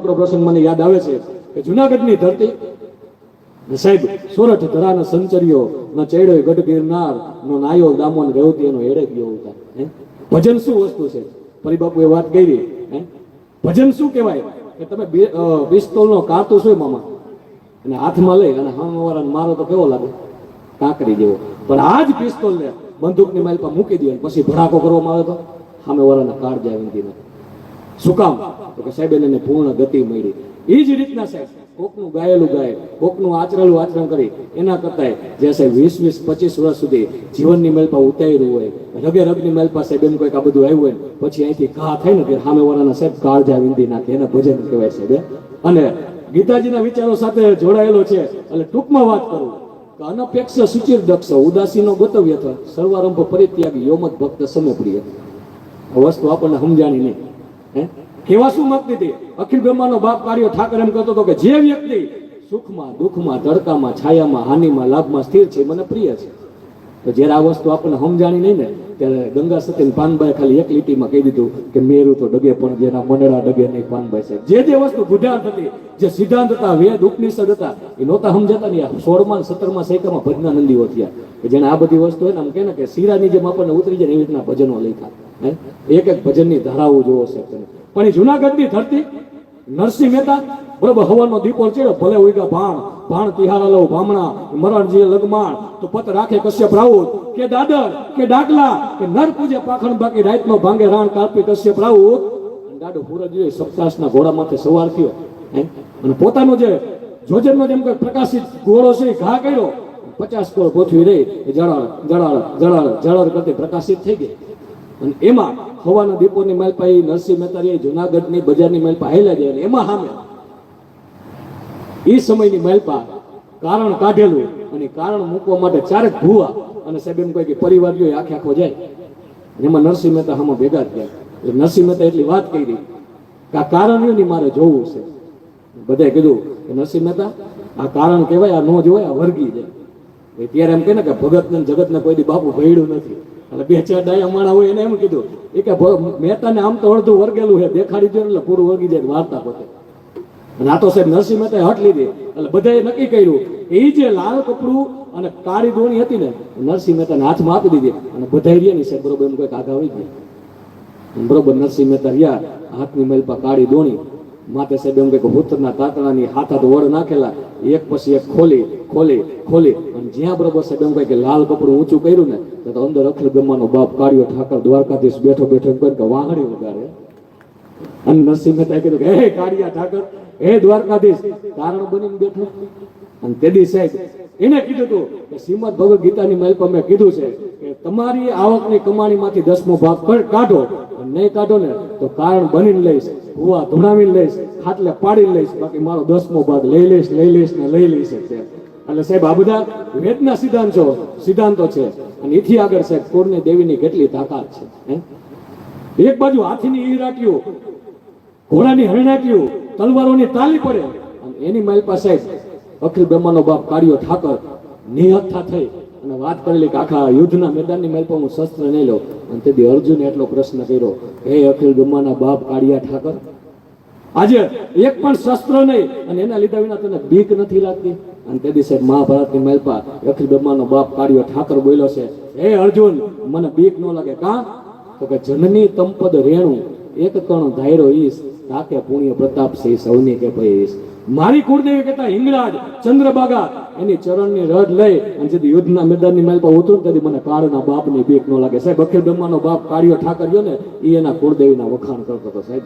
પ્રસંગ મને યાદ આવે છે કે જુનાગઢની ધરતી સાહેબ, સુરત ધરાના સંચરીઓ ન ચેડો ગઢ ગિરનાર નો નાયો દામોન રેવતી એનો એડે ગયો હતા ભજન શું વસ્તુ છે? પરિબાપુએ વાત કરી ભજન શું કહેવાય? કે તમે પિસ્તોલનો કારતૂસ હોય મામા અને હાથમાં લઈ અને હામવાળાને મારો તો કેવો લાગે? કાંકરી જેવો. પણ આ જ પિસ્તોલને બંદૂકની માઇલ પર મૂકી દે પછી ભડાકો કરવામાં આવે તો સામેવાળાના કાળજા વિનંતી નથી શું કામ? તો કે સાહેબ, એને પૂર્ણ ગતિ મળી. એ જ રીતના સાહેબ, કોકનું ગાયેલું ગાય, કોકનું આચરેલું આચરણ કરી, એના કરતા જે સાહેબ વીસ વીસ પચીસ વર્ષ સુધી જીવનની મેલપા ઉતાર્યું હોય, રગે રગની મેલપા સાહેબ, એમ કોઈક આ બધું આવ્યું હોય, પછી અહીંથી ઘા થાય ને કે સામેવાળાના સાહેબ કાળજા વિંધી નાખે, એને ભજન કહેવાય સાહેબ? અને ગીતાજીના વિચારો સાથે જોડાયેલો છે, એટલે ટૂંકમાં વાત કરું અનપેક્ષ સુચિર દક્ષ, ઉદાસીનો ગોતવ્ય સર્વારંભ પરિત્યાગી યોમત ભક્ત સમપ્રિય પ્રિય વસ્તુ આપણને સમજાણી નહીં. કેવા શું મત હતી અખિલ બ્રહ્માનો બાપ કાર્યો ઠાકર એમ કહેતો હતો કે જે વ્યક્તિ સુખમાં, દુઃખમાં, તડકામાં, છાયામાં, હાનિમાં, લાભમાં સ્થિર છે મને પ્રિય છે. તો જ્યારે આ વસ્તુ આપણને સમજાણી નહીં ને, ત્યારે ગંગા સતીન પાનભાઈ ખાલી એક લીટીમાં કહી દીધું કે મેરું તો ડગે પણ જેના મંડળા ડગે નહીં પાનભાઈ સાહેબ. જે જે વસ્તુ ગુઢાર્થ હતી, જે સિદ્ધાંત હતા વેદ, ઉપનિષદ હતા, એ નહોતા સમજાતા નહીં સોળમાં સત્તરમાં સૈકામાં ભજનાનંદીઓ થયા. કે જેને આ બધી વસ્તુ હોય ને, આમ કહે ને કે શીરાની જેમ આપણને ઉતરી જાય એવી રીતના ભજનો લખ્યા. એક એક ભજનની ધારાઓ જોવો છે પણ એ જુનાગઢની ધરતી, નરસિંહ મહેતા, બરોબર હવાનો દીપો ચડ્યો, ભલે ઉઈગા ભાણ ભાણ તિહારા લઉં, ભામણા મરણજી લગમાણ, તો પત રાખે કશ્યપ રાઉત, કે દાદર, કે ડાકલા, કે નર પૂજે પાખણ બાકી રાતનો ભાંગે રાણ કાપી કશ્યપ રાઉત. અને દાડો પૂરજીએ સપ્તાસના ઘોડામાંથી સવાર થયો? અને પોતાનો જે જોજનનો જેમ કે પ્રકાશિત ઘોડો છે ઘા કર્યો, પચાસ કોળ ગોઠવી રહી જળાળ જળાળ જળાળ જળાળ કરતી પ્રકાશિત થઈ ગઈ. અને એમાં હવાના દીપોની માલપા એ નરસિંહ મહેતા જુનાગઢની બજારની માલપા હાલ્યા જાય એમાં સામે એ સમયની માલપા કારણ કાઢેલું અને કારણ મૂકવા માટે ચારેક ભૂવા અને સાહેબ એમ કહે કે પરિવારીઓ આખે આખો જાય. એમાં નરસિંહ મહેતા હામાં ભેગા થયા એટલે નરસિંહ મહેતા એટલી વાત કરી કે આ કારણની મારે જોવું છે. બધાએ કીધું કે નરસિંહ મહેતા, આ કારણ કહેવાય, આ નો જોવાય, આ વર્ગી જાય ત્યારે એમ કહે ને કે ભગત ને જગત ને કોઈ દી બાપુ ભયડું નથી. એટલે બે ચાર ડાયા માણા હોય એને એમ કીધું, એ કે મહેતાને આમ તો અડધું વર્ગેલું છે, દેખાડી દો એટલે પૂરું વર્ગી જાય વાર્તા પોતે. અને આ તો સાહેબ નરસિંહ મહેતાએ હટ લીધી. એટલે બધાએ નક્કી કર્યું એ જે લાલ કપડું અને કાળી દોણી હતી ને, નરસિંહ મહેતાને હાથમાં આપી દીધી. અને બધા રહ્યા ની સાહેબ, બરોબર એમ કોઈ કાગા હોય ગયા. બરોબર નરસિંહ મહેતા રહ્યા, હાથની મેલ પર કાળી દોણી. માથે સાહેબ એમ કે ભૂતના તાતણાની હાથ હાથ વડ નાખેલા, એક પછી એક ખોલી ખોલી ખોલી. અને જ્યાં બરોબર સાહેબ એમ કહે કે લાલ કપડું ઊંચું કર્યું ને, તો અંદર અખિલ બ્રહ્માનો બાપ કાઢ્યો ઠાકર દ્વારકાધીશ બેઠો બેઠો એમ કહે કે વાહણી વગાડે. અને નરસિંહ મહેતા કીધું કે, હે કાળિયા ઠાકર, હે દ્વારકાધીશ, તારણ બનીને બેઠો. અને તેદી સાહેબ એને કીધું હતું કે, શ્રીમદ ભગવદ ગીતાની મહેલ પર મેં કીધું છે કે, તમારી આવકની કમાણીમાંથી દસમો ભાગ કાઢો નહીં કાઢો ને, તો કારણ બનીને લઈશ, ભૂવા ધુણાવીને લઈશ, ખાટલે પાડીને લઈશ, બાકી મારો દસમો ભાગ લઈ લઈશ લઈ લઈશ ને લઈ લઈશ એટલે સાહેબ, આ બધા વેદના સિદ્ધાંતો સિદ્ધાંતો છે. અને એથી આગળ સાહેબ કુળની દેવીની કેટલી તાકાત છે એક બાજુ હાથીની ઈ રાખ્યું ઘોડાની હરણાટ્યું તલવારોની તાલી પડે. અને એની માલપા સાહેબ, અખિલ બ્રહ્માનો બાપ કાળિયો ઠાકર નિહત્થા થઈ. વાત કરેલી આખા યુદ્ધના મેદાનની માલપા હું શસ્ત્ર નહીં લઉં. અને તેથી અર્જુને એટલો પ્રશ્ન કર્યો, હે અખિલ બ્રહ્માના બાપ કાળિયા ઠાકર, આજે એક પણ શસ્ત્ર નહીં, અને એના લીધા વિના તને બીક નથી લાગતી? અને તે દિવસે મહાભારતની માલપા અખિલ બ્રહ્માનો બાપ કાળિયો ઠાકર બોલ્યો છે, હે અર્જુન, મને બીક ન લાગે. કા? તો કે જનની તંપદ રેણું, એક કણ ધાયરો ઈશ તાકે પુણ્ય પ્રતાપ છે સૌની કે ભાઈ મારી કુળદેવી કહેતા હિંગળાજ ચંદ્રબાગા એની ચરણની રડ લઈ અને જેથી યુદ્ધના મેદાનની માલ પર ઉતરું તેથી મને કાળના બાપની બીક ન લાગે. સાહેબ, અખિલ બ્રહ્માનો બાપ કાળિયો ઠાકર ને એ એના કુળદેવીના વખાણ કરતો હતો સાહેબ.